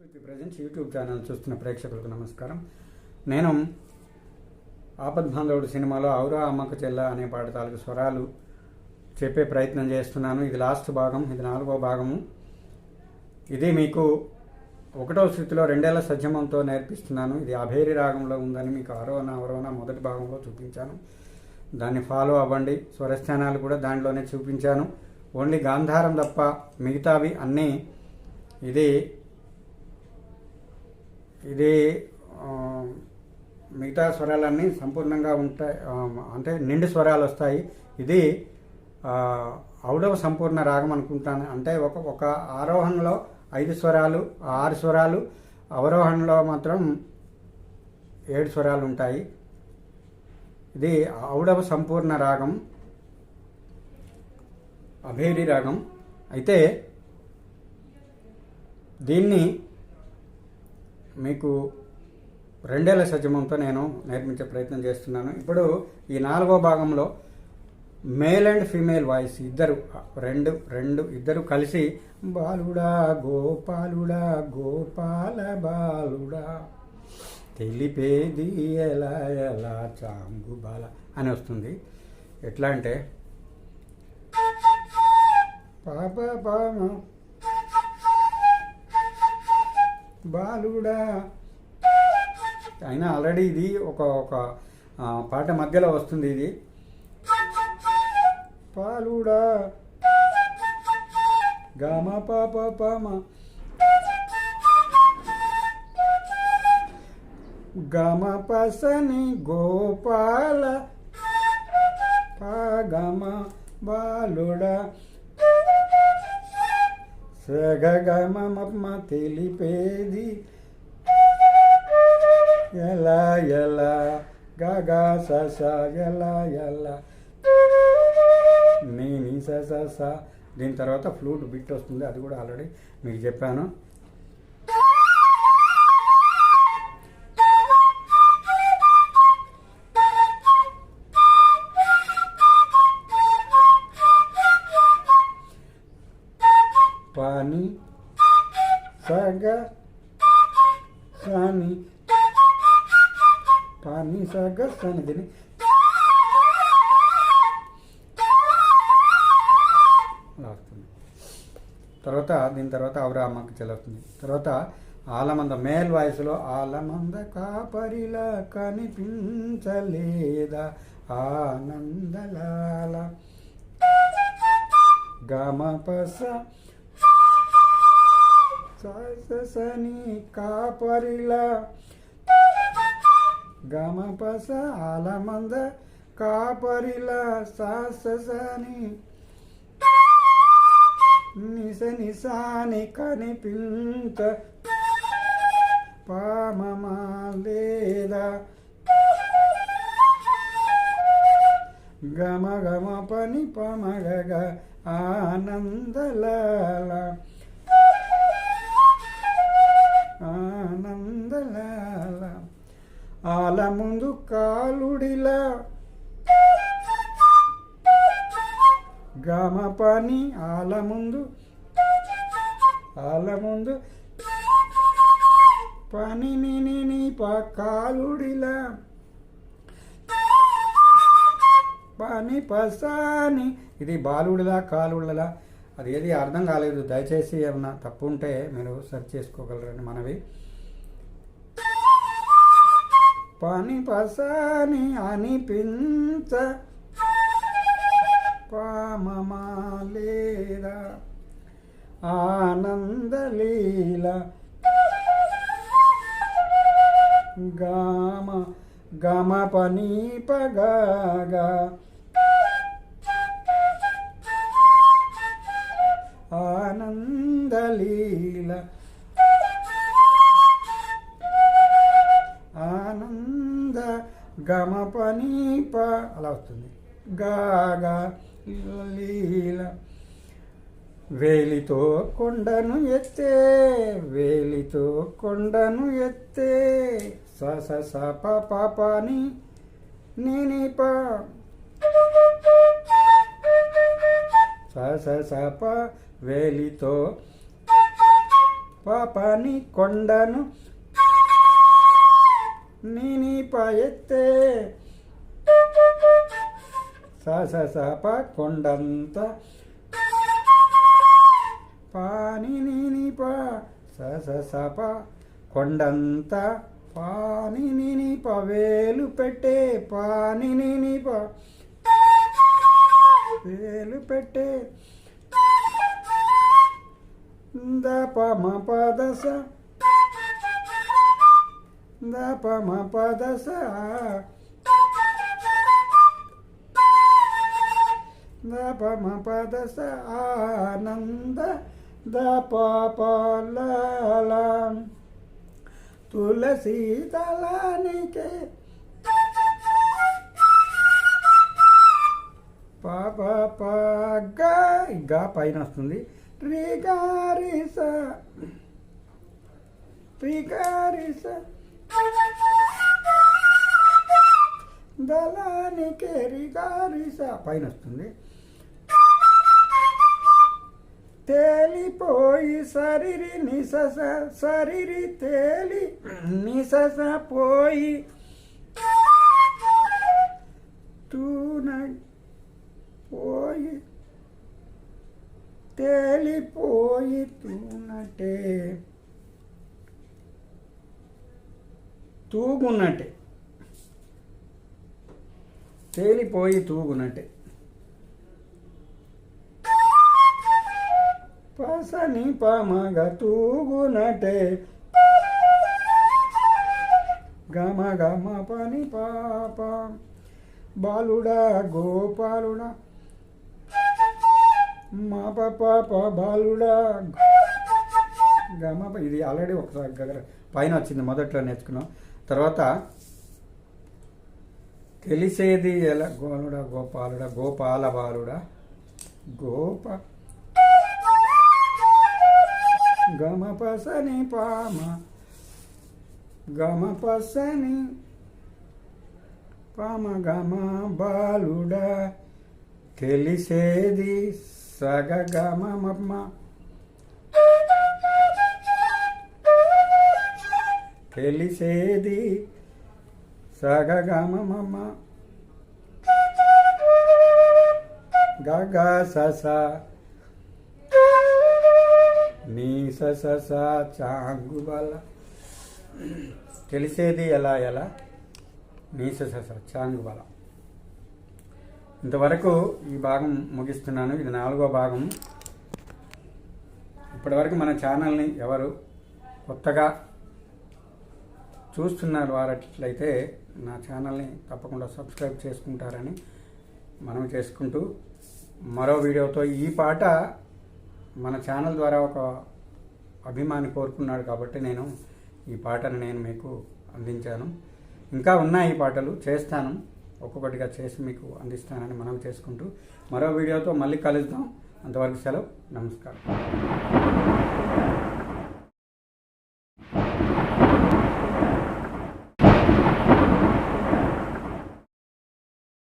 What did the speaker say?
With presents YouTube channel చూస్తున్న ప్రేక్షకులకు నమస్కారం. నేను ఆపద్బాంధవుడు సినిమాలో ఔరా అమ్మకు చెల్ల అనే పాట తాలూకు స్వరాలు చెప్పే ప్రయత్నం చేస్తున్నాను. ఇది లాస్ట్ భాగం ఇది నాలుగో భాగము. ఇది మీకు ఒకటో స్థితిలో రెండేళ్ళ సజ్జమంతో నేర్పిస్తున్నాను. ఇది అభేరి రాగంలో ఉందని మీకు అరోనా అవరోన మొదటి భాగంలో చూపించాను. దాన్ని ఫాలో అవ్వండి. స్వరస్థానాలు కూడా దానిలోనే చూపించాను. ఓన్లీ గాంధారం తప్ప మిగతావి అన్నీ ఇది ఇది మిగతా స్వరాలన్నీ సంపూర్ణంగా ఉంటాయి అంటే నిండు స్వరాలు వస్తాయి. ఇది ఔడవ సంపూర్ణ రాగం అనుకుంటాను. అంటే ఒక ఒక ఆరోహణలో ఐదు స్వరాలు ఆరు స్వరాలు అవరోహణలో మాత్రం ఏడు స్వరాలు ఉంటాయి. ఇది ఔడవ సంపూర్ణ రాగం అభేరి రాగం. అయితే దీన్ని మీకు రెండేళ్ళ సజమంతో నేను నేర్పించే ప్రయత్నం చేస్తున్నాను. ఇప్పుడు ఈ నాలుగో భాగంలో మేల్ అండ్ ఫీమేల్ వాయిస్ ఇద్దరు రెండు రెండు ఇద్దరు కలిసి బాలుడా గోపాలుడా గోపాల బాలుడా తెలిపేది ఎలా ఎలా చాంగు బాల అని వస్తుంది. ఎట్లా అంటే పాప పాప బాలుడా. అయినా ఆల్రెడీ ఇది ఒక ఒక పాట మధ్యలో వస్తుంది ఇది. పాలుడా గమ పాప పమ గమ పసని గోపాల పగమ బాలుడా. సగగమమ్మ తెలిపేది ఎలా ఎలా గగా సస ఎలా ఎలా నేను సస స. దీని తర్వాత ఫ్లూట్ బిట్ వస్తుంది అది కూడా ఆల్రెడీ మీకు చెప్పాను. పాని సగ సాని పాని సగ సాని వస్తుంది తర్వాత దీని తర్వాత అవరా అమ్మకి చెల్లుతుంది తర్వాత ఆలమంద మేల్ వాయిస్లో ఆలమంద కాపరిలా కనిపించలేదా? ఆనందలాల. గమపస సని కాపరిలా గమపస ఆలమంద కాపరిల సాసని నిస నిసాని కనిపింత పామమా లేదా? గమ గమ పని పమగగ ఆనందలాల ఆల ముందు కాలుడిలా. గమ పని ఆల ముందు. ఆల ముందు పని నిని ప కాలుడిలా. పని పసాని. ఇది బాలుడిలా కాలుడిలా. అది ఏది అర్థం కాలేదు. దయచేసి ఏమన్నా తప్పు ఉంటే మీరు సెర్చ్ చేసుకోగలరని మనవి. పని పసాని అనిపించ పామమా లేదా ఆనందలీల గామ గమ పని పగాగా ఆనందలీల ఆనంద గమ పనీప అలా వస్తుంది. గాగా లీల. వేలితో కొండను ఎత్తే వేలితో కొండను ఎత్తే స స స ప ప పని ని ప. స స స ప వేలితో పాపని కొండను నీని ఎత్తే స స కొండంత పాని నీని ప స స కొండంత పాని నీని పవేలు వేలు పెట్టే పాని నీని ప వేలు పెట్టే ద ప మ స ద ప మ ద స ద ప ఆనంద ద ప తులసి దళానికే పాప గ గా పైన వస్తుంది. రిగారిస రిగారిస దళానికి రిగారిస పైన వస్తుంది తేలిపోయి సరిరి నిసస సరిరి తేలి నిసస పోయి తూన పోయి తేలిపోయి తూనటే తూగున్నట్టే తేలిపోయి తూగునట్టే. పసని పమగ తూగునటే గమ గమ పని పాప. బాలుడా గోపాలుడా. మా పాప బాలుడా. గమ ఇది ఆల్రెడీ ఒకసారి దగ్గర పైన వచ్చింది మొదట్లో నేర్చుకున్నాం. తర్వాత తెలిసేది ఎలా? గోలుడా గోపాలుడా గోపాల బాలుడా గోప గమ పసని పామ గమ పసని పామ గమ బాలుడా తెలిసేది సగ గమ తెలిసేది సగ గమ గగ సస. నీ సస స చాంగు బల తెలిసేది ఎలా ఎలా? నీ సస చాంగు బల ఇంతవరకు ఈ భాగం ముగిస్తున్నాను. ఇది నాలుగో భాగం. ఇప్పటివరకు మన ఛానల్ని ఎవరు కొత్తగా చూస్తున్నారు వారట్లయితే నా ఛానల్ని తప్పకుండా సబ్స్క్రైబ్ చేసుకుంటారని మనం చేసుకుంటూ మరో వీడియోతో ఈ పాట మన ఛానల్ ద్వారా ఒక అభిమాని కోరుకున్నాడు కాబట్టి నేను ఈ పాటను నేను మీకు అందించాను. ఇంకా ఉన్నాయి ఈ పాటలు చేస్తాను. ఒక్కొక్కటిగా చేసి మీకు అందిస్తానని మనం చేసుకుంటూ మరో వీడియోతో మళ్ళీ కలుద్దాం. అంతవరకు సెలవు నమస్కారం.